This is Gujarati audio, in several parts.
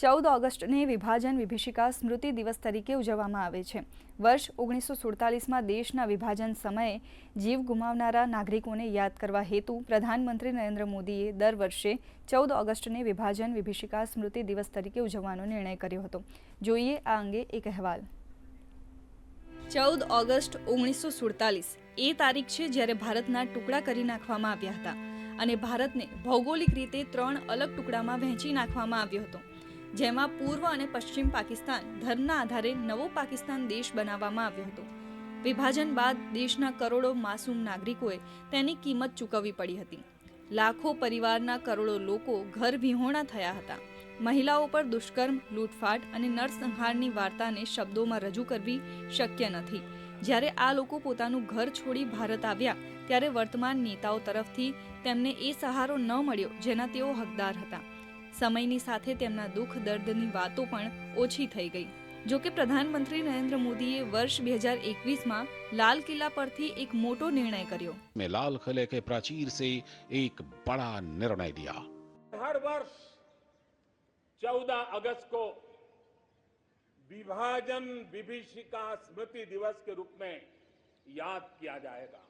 ચૌદ ઓગસ્ટને વિભાજન વિભીષિકા સ્મૃતિ દિવસ તરીકે ઉજવવામાં આવે છે. વર્ષ ઓગણીસો સુડતાલીસમાં દેશના વિભાજન સમયે જીવ ગુમાવનારા નાગરિકોને યાદ કરવા હેતુ પ્રધાનમંત્રી નરેન્દ્ર મોદીએ દર વર્ષે ચૌદ ઓગસ્ટને વિભાજન વિભીષિકા સ્મૃતિ દિવસ તરીકે ઉજવવાનો નિર્ણય કર્યો હતો. જોઈએ આ અંગે એક અહેવાલ. ચૌદ ઓગસ્ટ ઓગણીસો સુડતાલીસ એ તારીખ છે જ્યારે ભારતના ટુકડા કરી નાખવામાં આવ્યા હતા અને ભારતને ભૌગોલિક રીતે ત્રણ અલગ ટુકડામાં વહેંચી નાખવામાં આવ્યો હતો. જેમાં પૂર્વ અને પશ્ચિમ પાકિસ્તાન ધર્મના આધારે નવો પાકિસ્તાન દેશ બનાવવામાં આવ્યો હતો. વિભાજન બાદ દેશના કરોડો માસૂમ નાગરિકોએ તેની કિંમત ચૂકવવી પડી હતી. લાખો પરિવારના કરોડો લોકો ઘર વિહોણા થયા હતા. મહિલાઓ પર દુષ્કર્મ, લૂંટફાટ અને નરસંહારની વાર્તાને શબ્દોમાં રજૂ કરવી શક્ય નથી. જ્યારે આ લોકો પોતાનું ઘર છોડી ભારત આવ્યા, ત્યારે વર્તમાન નેતાઓ તરફથી તેમને એ સહારો ન મળ્યો જેના તેઓ હકદાર હતા. સમયની સાથે તેમના દુઃખ દર્દની વાતો પણ ઓછી થઈ ગઈ જો કે પ્રધાનમંત્રી નરેન્દ્ર મોદીએ વર્ષ બે હજાર એકવીસમાં લાલ કિલ્લા પરથી એક મોટો નિર્ણય કર્યો में लाल किले के प्राचीर से एक बड़ा निर्णय लिया हर वर्ष 14 अगस्त को विभाजन विभीषिका स्मृति दिवस के रूप में याद किया जाएगा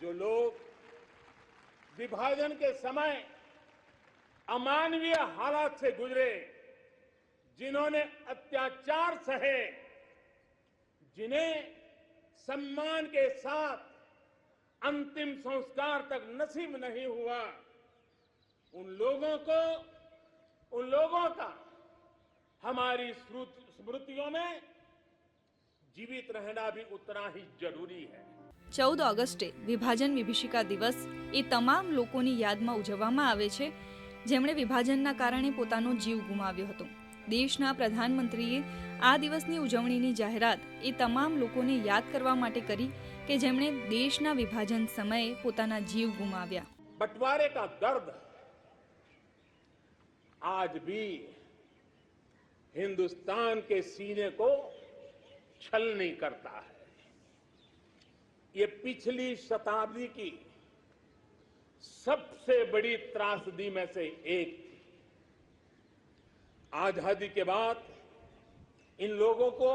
जो लोग विभाजन के समय अमानवीय हालात से गुजरे जिन्होंने अत्याचार सहे जिन्हें सम्मान के साथ अंतिम संस्कार तक नसीब नहीं हुआ उन लोगों को उन लोगों का हमारी स्मृत- स्मृतियों में जीवित रहना भी उतना ही जरूरी है ચૌદ ઓગસ્ટે વિભાજન વિભીષિકા દિવસ એ તમામ લોકોની યાદમાં ઉજવવામાં આવે છે જેમણે વિભાજનના કારણે પોતાનો જીવ ગુમાવ્યો હતો દેશના પ્રધાનમંત્રીએ આ દિવસની ઉજવણીની જાહેરાત એ તમામ લોકોને યાદ કરવા માટે કરી કે જેમણે દેશના વિભાજન સમયે પોતાના જીવ ગુમાવ્યા बंटवारे का दर्द आज भी हिंदुस्तान के सीने को छलनी करता है ये पिछली शताब्दी की सबसे बड़ी त्रासदी में से एक थी आजादी के बाद इन लोगों को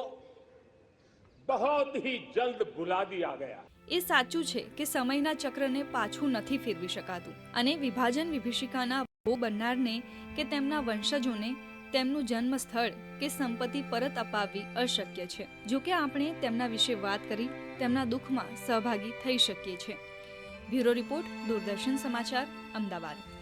बहुत ही जल्द भुला दिया गया એ સાચું છે કે સમયના ચક્રને પાછું નથી ફેરવી શકાતું અને વિભાજન વિભીષિકાના ભોગ બનનારને કે તેમના વંશજોને તેમનું જન્મ સ્થળ કે સંપત્તિ પરત અપાવવી અશક્ય છે જો કે આપણે તેમના વિશે વાત કરી તેમના દુઃખમાં સહભાગી થઈ શકીએ છીએ બ્યુરો રિપોર્ટ દૂરદર્શન સમાચાર અમદાવાદ.